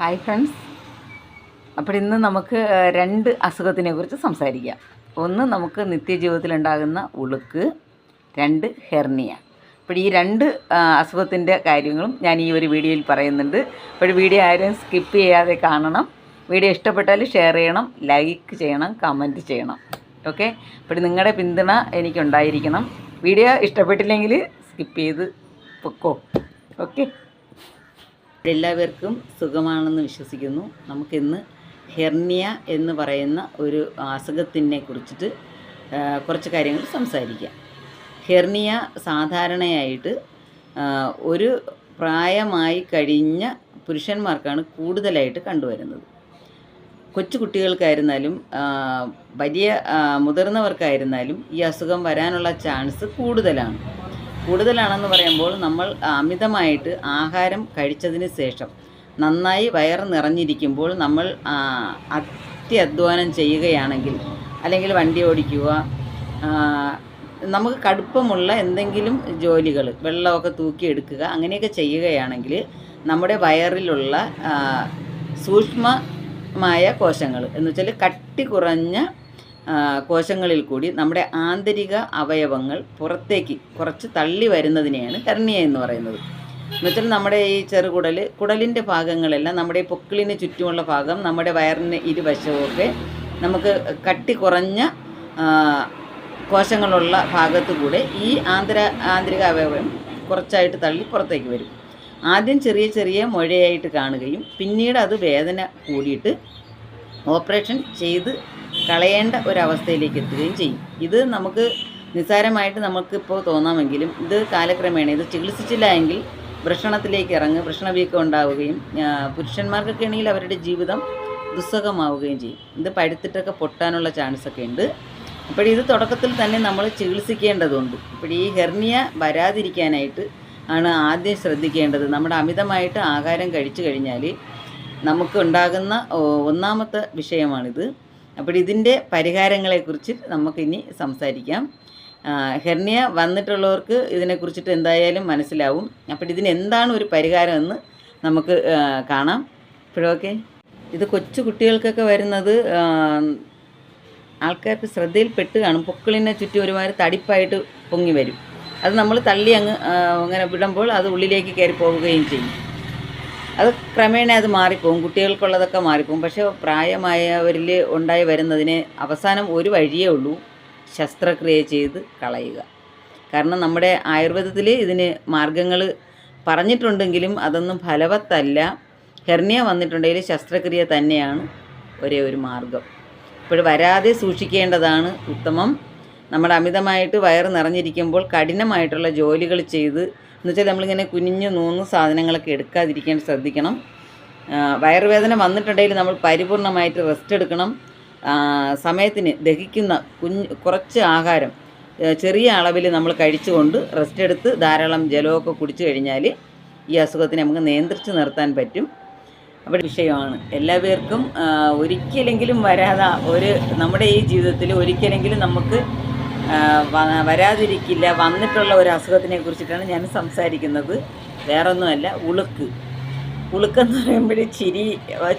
Hi friends അപ്പോൾ ഇന്ന് നമുക്ക് രണ്ട് അസുഖത്തിനെ കുറിച്ച് സംസാരിക്കാം. ഒന്ന് നമുക്ക് നിത്യജീവിതത്തിലുണ്ടാകുന്ന ഉളുക്ക് രണ്ട് ഹെർണിയ. അപ്പോൾ ഈ രണ്ട് അസുഖത്തിന്റെ കാര്യങ്ങളും ഞാൻ ഈ ഒരു വീഡിയോയിൽ പറയുന്നുണ്ട്. അപ്പോൾ വീഡിയോ ആരും സ്കിപ്പ് ചെയ്യാതെ കാണണം. വീഡിയോ ഇഷ്ടപ്പെട്ടാൽ ഷെയർ ചെയ്യണം ലൈക്ക് ചെയ്യണം കമന്റ് ചെയ്യണം. ഓക്കെ? അപ്പോൾ നിങ്ങളുടെ പിന്തുണ എനിക്കുണ്ടായിരിക്കണം. വീഡിയോ ഇഷ്ടപ്പെട്ടില്ലെങ്കിൽ സ്കിപ്പ് ചെയ്ത് പൊക്കോ. ഓക്കെ? എല്ലാവർക്കും സുഖമാണെന്ന് വിശ്വസിക്കുന്നു. നമുക്കിന്ന് ഹെർണിയ എന്ന് പറയുന്ന ഒരു അസുഖത്തിനെ കുറിച്ചിട്ട് കുറച്ച് കാര്യങ്ങൾ സംസാരിക്കാം. ഹെർണിയ സാധാരണയായിട്ട് ഒരു പ്രായമായി കഴിഞ്ഞ പുരുഷന്മാർക്കാണ് കൂടുതലായിട്ട് കണ്ടുവരുന്നത്. കൊച്ചു കുട്ടികൾക്കായിരുന്നാലും വലിയ മുതിർന്നവർക്കായിരുന്നാലും ഈ അസുഖം വരാനുള്ള ചാൻസ് കൂടുതലാണ്. കൂടുതലാണെന്ന് പറയുമ്പോൾ നമ്മൾ അമിതമായിട്ട് ആഹാരം കഴിച്ചതിന് ശേഷം നന്നായി വയർ നിറഞ്ഞിരിക്കുമ്പോൾ നമ്മൾ അത്യധ്വാനം ചെയ്യുകയാണെങ്കിൽ അല്ലെങ്കിൽ വണ്ടി ഓടിക്കുക നമുക്ക് കടുപ്പമുള്ള എന്തെങ്കിലും ജോലികൾ വെള്ളമൊക്കെ തൂക്കിയെടുക്കുക അങ്ങനെയൊക്കെ ചെയ്യുകയാണെങ്കിൽ നമ്മുടെ വയറിലുള്ള സൂക്ഷ്മമായ കോശങ്ങൾ എന്ന് വെച്ചാൽ കട്ടി കുറഞ്ഞ കോശങ്ങളിൽ കൂടി നമ്മുടെ ആന്തരിക അവയവങ്ങൾ പുറത്തേക്ക് കുറച്ച് തള്ളി വരുന്നതിനെയാണ് ഹെർണിയ എന്ന് പറയുന്നത്. എന്നുവെച്ചാൽ നമ്മുടെ ഈ ചെറുകുടൽ കുടലിന്റെ ഭാഗങ്ങളെല്ലാം നമ്മുടെ ഈ പൊക്കിളിന് ചുറ്റുമുള്ള ഭാഗം നമ്മുടെ വയറിന് ഇരുവശവുമൊക്കെ നമുക്ക് കട്ടി കുറഞ്ഞ കോശങ്ങളുള്ള ഭാഗത്തു കൂടെ ഈ ആന്തര ആന്തരിക അവയവം കുറച്ചായിട്ട് തള്ളി പുറത്തേക്ക് വരും. ആദ്യം ചെറിയ ചെറിയ മുഴയായിട്ട് കാണുകയും പിന്നീട് അത് വേദന കൂടിയിട്ട് ഓപ്പറേഷൻ ചെയ്ത് കളയേണ്ട ഒരവസ്ഥയിലേക്ക് എത്തുകയും ചെയ്യും. ഇത് നമുക്ക് നിസ്സാരമായിട്ട് നമുക്കിപ്പോൾ തോന്നാമെങ്കിലും ഇത് കാലക്രമേണ ഇത് ചികിത്സിച്ചില്ല എങ്കിൽ വൃഷണത്തിലേക്ക് ഇറങ്ങുക വൃഷണവീക്കം ഉണ്ടാവുകയും പുരുഷന്മാർക്കൊക്കെ ആണെങ്കിൽ അവരുടെ ജീവിതം ദുസ്സഹമാവുകയും ചെയ്യും. ഇത് പഴുത്തിട്ടൊക്കെ പൊട്ടാനുള്ള ചാൻസൊക്കെ ഉണ്ട്. അപ്പോൾ ഇത് തുടക്കത്തിൽ തന്നെ നമ്മൾ ചികിത്സിക്കേണ്ടതുണ്ട്. ഇപ്പോൾ ഈ ഹെർണിയ വരാതിരിക്കാനായിട്ട് ആണ് ആദ്യം ശ്രദ്ധിക്കേണ്ടത്. നമ്മുടെ അമിതമായിട്ട് ആഹാരം കഴിച്ചു കഴിഞ്ഞാൽ നമുക്ക് ഉണ്ടാകുന്ന ഒന്നാമത്തെ വിഷയമാണിത്. അപ്പോൾ ഇതിന്റെ പരിഹാരങ്ങളെക്കുറിച്ച് നമുക്കിനി സംസാരിക്കാം. ഹെർണിയ വന്നിട്ടുള്ളവർക്ക് ഇതിനെക്കുറിച്ചിട്ട് എന്തായാലും മനസ്സിലാവും. അപ്പോൾ ഇതിന് എന്താണ് ഒരു പരിഹാരമെന്ന് നമുക്ക് കാണാം. ഇപ്പോഴൊക്കെ ഇത് കൊച്ചു കുട്ടികൾക്കൊക്കെ വരുന്നത് ആൾക്കാർക്ക് ശ്രദ്ധയിൽപ്പെട്ട് കാണും പൊക്കിളിനെ ചുറ്റി ഒരുമാതിരി തടിപ്പായിട്ട് പൊങ്ങി വരും. അത് നമ്മൾ തള്ളി അങ്ങ് അങ്ങനെ വിടുമ്പോൾ അത് ഉള്ളിലേക്ക് കയറി പോവുകയും ചെയ്യും. അത് ക്രമേണ അത് മാറിപ്പോവും. കുട്ടികൾക്കുള്ളതൊക്കെ മാറിപ്പോവും. പക്ഷേ പ്രായമായവരിൽ ഉണ്ടായി വരുന്നതിന് അവസാനം ഒരു വഴിയേ ഉള്ളൂ. ശസ്ത്രക്രിയ ചെയ്ത് കളയുക. കാരണം നമ്മുടെ ആയുർവേദത്തിൽ ഇതിന് മാർഗങ്ങൾ പറഞ്ഞിട്ടുണ്ടെങ്കിലും അതൊന്നും ഫലവത്തല്ല. ഹെർണിയ വന്നിട്ടുണ്ടെങ്കിൽ ശസ്ത്രക്രിയ തന്നെയാണ് ഒരേ ഒരു മാർഗം. ഇപ്പോൾ വരാതെ സൂക്ഷിക്കേണ്ടതാണ് ഉത്തമം. നമ്മുടെ അമിതമായിട്ട് വയറ് നിറഞ്ഞിരിക്കുമ്പോൾ കഠിനമായിട്ടുള്ള ജോലികൾ ചെയ്ത് എന്നുവെച്ചാൽ നമ്മളിങ്ങനെ കുനിഞ്ഞു നൂന്ന് സാധനങ്ങളൊക്കെ എടുക്കാതിരിക്കാൻ ശ്രദ്ധിക്കണം. വയറുവേദന വന്നിട്ടുണ്ടെങ്കിൽ നമ്മൾ പരിപൂർണമായിട്ട് റെസ്റ്റ് എടുക്കണം. സമയത്തിന് ദഹിക്കുന്ന കുഞ്ഞ് കുറച്ച് ആഹാരം ചെറിയ അളവിൽ നമ്മൾ കഴിച്ചുകൊണ്ട് റെസ്റ്റ് എടുത്ത് ധാരാളം ജലമൊക്കെ കുടിച്ചു കഴിഞ്ഞാൽ ഈ അസുഖത്തിനെ നമുക്ക് നിയന്ത്രിച്ച് നിർത്താൻ പറ്റും. അവിടെ വിഷയമാണ്. എല്ലാ പേർക്കും ഒരിക്കലെങ്കിലും വരാതെ ഒരു നമ്മുടെ ഈ ജീവിതത്തിൽ ഒരിക്കലെങ്കിലും നമുക്ക് വരാതിരിക്കില്ല വന്നിട്ടുള്ള ഒരു അസുഖത്തിനെ കുറിച്ചിട്ടാണ് ഞാൻ സംസാരിക്കുന്നത്. വേറൊന്നുമല്ല ഉളുക്ക്. ഉളുക്കെന്ന് പറയുമ്പോൾ ചിരി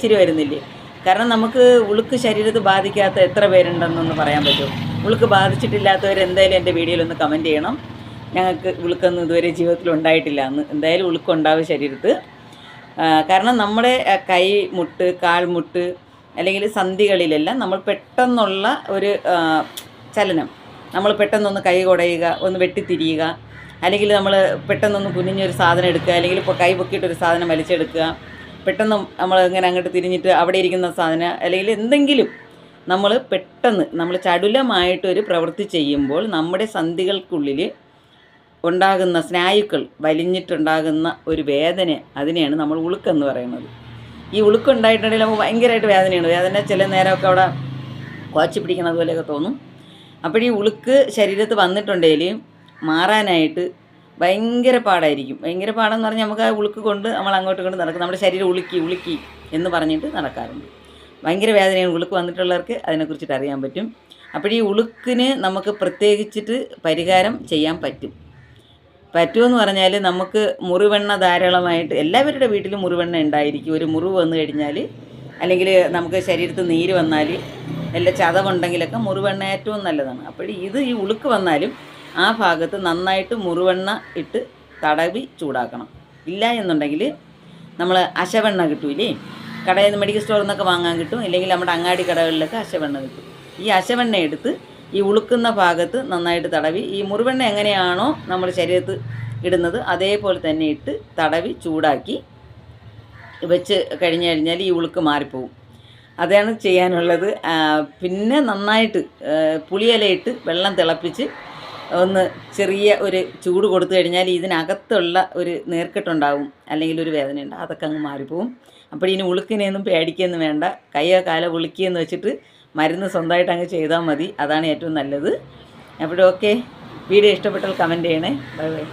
ചിരി വരുന്നില്ലേ? കാരണം നമുക്ക് ഉളുക്ക് ശരീരത്തെ ബാധിക്കാത്ത എത്ര പേരുണ്ടെന്നൊന്ന് പറയാൻ പറ്റുമോ? ഉളുക്ക് ബാധിച്ചിട്ടില്ലാത്തവർ എന്തായാലും എന്റെ വീഡിയോയിൽ ഒന്ന് കമന്റ് ചെയ്യണം. ഞങ്ങൾക്ക് ഉളുക്കൊന്നും ഇതുവരെ ജീവിതത്തിൽ ഉണ്ടായിട്ടില്ല. എന്ന് എന്തായാലും ഉളുക്കുണ്ടാവും ശരീരത്ത്. കാരണം നമ്മുടെ കൈ മുട്ട് കാൽമുട്ട് അല്ലെങ്കിൽ സന്ധികളിലെല്ലാം നമ്മൾ പെട്ടെന്നുള്ള ഒരു ചലനം നമ്മൾ പെട്ടെന്നൊന്ന് കൈ കുടയുക ഒന്ന് വെട്ടിത്തിരിയുക അല്ലെങ്കിൽ നമ്മൾ പെട്ടെന്നൊന്ന് കുനിഞ്ഞൊരു സാധനം എടുക്കുക അല്ലെങ്കിൽ ഇപ്പോൾ കൈ പൊക്കിയിട്ടൊരു സാധനം വലിച്ചെടുക്കുക. പെട്ടെന്ന് നമ്മൾ ഇങ്ങനെ അങ്ങോട്ട് തിരിഞ്ഞിട്ട് അവിടെ ഇരിക്കുന്ന സാധനം അല്ലെങ്കിൽ എന്തെങ്കിലും നമ്മൾ പെട്ടെന്ന് നമ്മൾ ചടുലമായിട്ടൊരു പ്രവൃത്തി ചെയ്യുമ്പോൾ നമ്മുടെ സന്ധികൾക്കുള്ളിൽ ഉണ്ടാകുന്ന സ്നായുക്കൾ വലിഞ്ഞിട്ടുണ്ടാകുന്ന ഒരു വേദന അതിനെയാണ് നമ്മൾ ഉളുക്കെന്ന് പറയുന്നത്. ഈ ഉളുക്കുണ്ടായിട്ടുണ്ടെങ്കിൽ നമുക്ക് ഭയങ്കരമായിട്ട് വേദനയാണ്. വേദന ചില നേരമൊക്കെ അവിടെ കോച്ചി പിടിക്കണത് പോലെയൊക്കെ തോന്നും. അപ്പോൾ ഈ ഉളുക്ക് ശരീരത്ത് വന്നിട്ടുണ്ടെങ്കിൽ മാറാനായിട്ട് ഭയങ്കര പാടായിരിക്കും. ഭയങ്കര പാടെന്ന് പറഞ്ഞാൽ നമുക്ക് ആ ഉളുക്ക് കൊണ്ട് നമ്മൾ അങ്ങോട്ട് കൊണ്ട് നടക്കും. നമ്മുടെ ശരീരം ഉളുക്കി ഉളുക്കി എന്ന് പറഞ്ഞിട്ട് നടക്കാറുണ്ട്. ഭയങ്കര വേദനയാണ് ഉളുക്ക് വന്നിട്ടുള്ളവർക്ക് അതിനെക്കുറിച്ചിട്ട് അറിയാൻ പറ്റും. അപ്പോൾ ഈ ഉളുക്കിന് നമുക്ക് പ്രത്യേകിച്ചിട്ട് പരിഹാരം ചെയ്യാൻ പറ്റും. പറ്റുമെന്ന് പറഞ്ഞാൽ നമുക്ക് മുറിവെണ്ണ ധാരാളമായിട്ട് എല്ലാവരുടെ വീട്ടിലും മുറിവെണ്ണ ഉണ്ടായിരിക്കും. ഒരു മുറിവ് വന്നു കഴിഞ്ഞാൽ അല്ലെങ്കിൽ നമുക്ക് ശരീരത്ത് നീര് വന്നാൽ വല്ല ചതവുണ്ടെങ്കിലൊക്കെ മുറിവെണ്ണ ഏറ്റവും നല്ലതാണ്. അപ്പോൾ ഇത് ഈ ഉളുക്ക് വന്നാലും ആ ഭാഗത്ത് നന്നായിട്ട് മുറിവെണ്ണ ഇട്ട് തടവി ചൂടാക്കണം. ഇല്ല എന്നുണ്ടെങ്കിൽ നമ്മൾ അശവെണ്ണ കിട്ടൂലേ? കടയിൽ നിന്ന് മെഡിക്കൽ സ്റ്റോറിൽ നിന്നൊക്കെ വാങ്ങാൻ കിട്ടും. ഇല്ലെങ്കിൽ നമ്മുടെ അങ്ങാടി കടകളിലൊക്കെ അശവെണ്ണ കിട്ടും. ഈ അശവെണ്ണ എടുത്ത് ഈ ഉളുക്കുന്ന ഭാഗത്ത് നന്നായിട്ട് തടവി ഈ മുറിവെണ്ണ എങ്ങനെയാണോ നമ്മൾ ശരീരത്ത് ഇടുന്നത് അതേപോലെ തന്നെ ഇട്ട് തടവി ചൂടാക്കി വെച്ച് കഴിഞ്ഞ് കഴിഞ്ഞാൽ ഈ ഉളുക്ക് മാറിപ്പോവും. അതാണ് ചെയ്യാനുള്ളത്. പിന്നെ നന്നായിട്ട് പുളിയിലയിട്ട് വെള്ളം തിളപ്പിച്ച് ഒന്ന് ചെറിയ ഒരു ചൂട് കൊടുത്തു കഴിഞ്ഞാൽ ഇതിനകത്തുള്ള ഒരു നേർക്കെട്ടുണ്ടാവും അല്ലെങ്കിൽ ഒരു വേദന ഉണ്ടാവും അതൊക്കെ അങ്ങ് മാറിപ്പോവും. അപ്പോൾ ഇനി ഉളുക്കിനെയൊന്നും പേടിക്കുകയൊന്നും വേണ്ട. കയ്യോ കാലോ ഉളുക്കിയെന്ന് വെച്ചിട്ട് മരുന്ന് സ്വന്തമായിട്ട് അങ്ങ് ചെയ്താൽ മതി. അതാണ് ഏറ്റവും നല്ലത്. അപ്പോൾ ഓക്കെ. വീഡിയോ ഇഷ്ടപ്പെട്ടാൽ കമന്റ് ചെയ്യണേ. Bye bye.